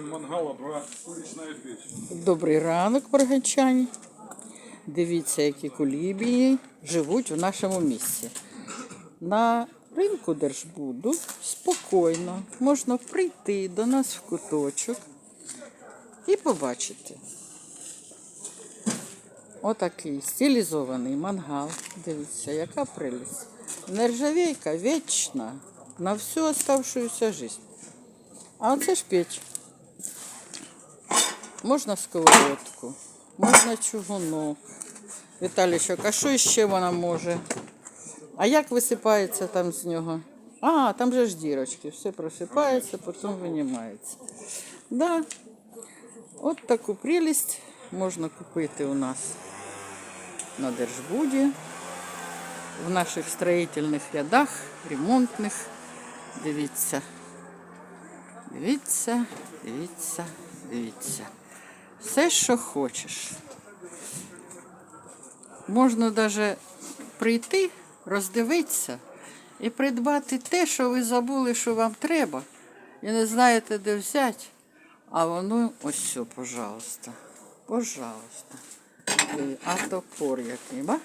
Мангала, два уличная печь. Добрий ранок, барганчані. Дивіться, які колібії живуть в нашому місті. На ринку Держбуду спокійно можна прийти до нас в куточок і побачити. Отакий стилізований мангал. Дивіться, яка прелість. Нержавейка вічна на всю оставшуюся життя. А оце ж печь. Можна сковородку, можна чугунок. Віталійчик, а що ще вона може? А як висипається там з нього? А, там же ж дірочки, все просипається, потім винімається. Да. От таку прелість можна купити у нас на Держбуді, в наших строїтельних рядах, ремонтних. Дивіться. Дивіться, дивіться, дивіться. Все, що хочеш. Можна навіть прийти, роздивитися і придбати те, що ви забули, що вам треба, і не знаєте, де взяти. А воно ось все, пожалуйста. Пожалуйста. Е, А топор який, ба?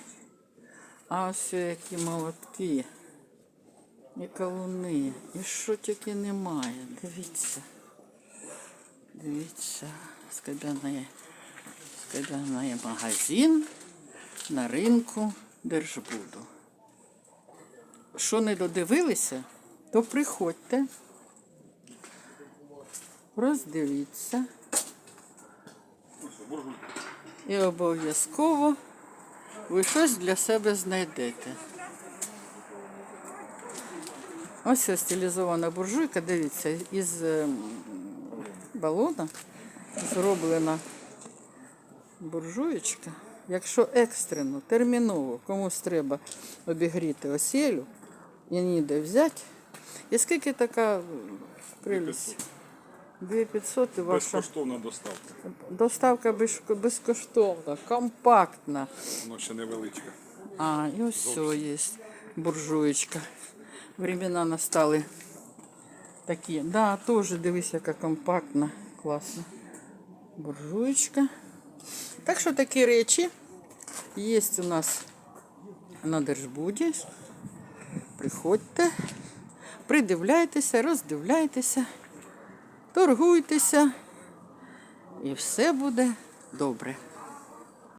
А ось які молотки. І кавуни. І що тільки немає. Дивіться. Дивіться. Скабяний, скабяний магазин на ринку Держбуду. Що не додивилися, то приходьте, роздивіться. І обов'язково ви щось для себе знайдете. Ось ось стилізована буржуйка, дивіться, із ем, балона зроблена буржуєчка. Якщо екстрено, терміново комусь треба обігріти оселю і ніде взяти. І скільки така прелість? 2500 і ваша Безкоштовна доставка. доставка безкоштовна, компактна. Воно ще невеличке. А, і ось все є буржуєчка. Времена настали такі. Да, теж дивись, яка компактна, класна. Буржуєчка. Так що такі речі є у нас на Держбуді. Приходьте, придивляйтеся, роздивляйтеся, торгуйтеся, і все буде добре.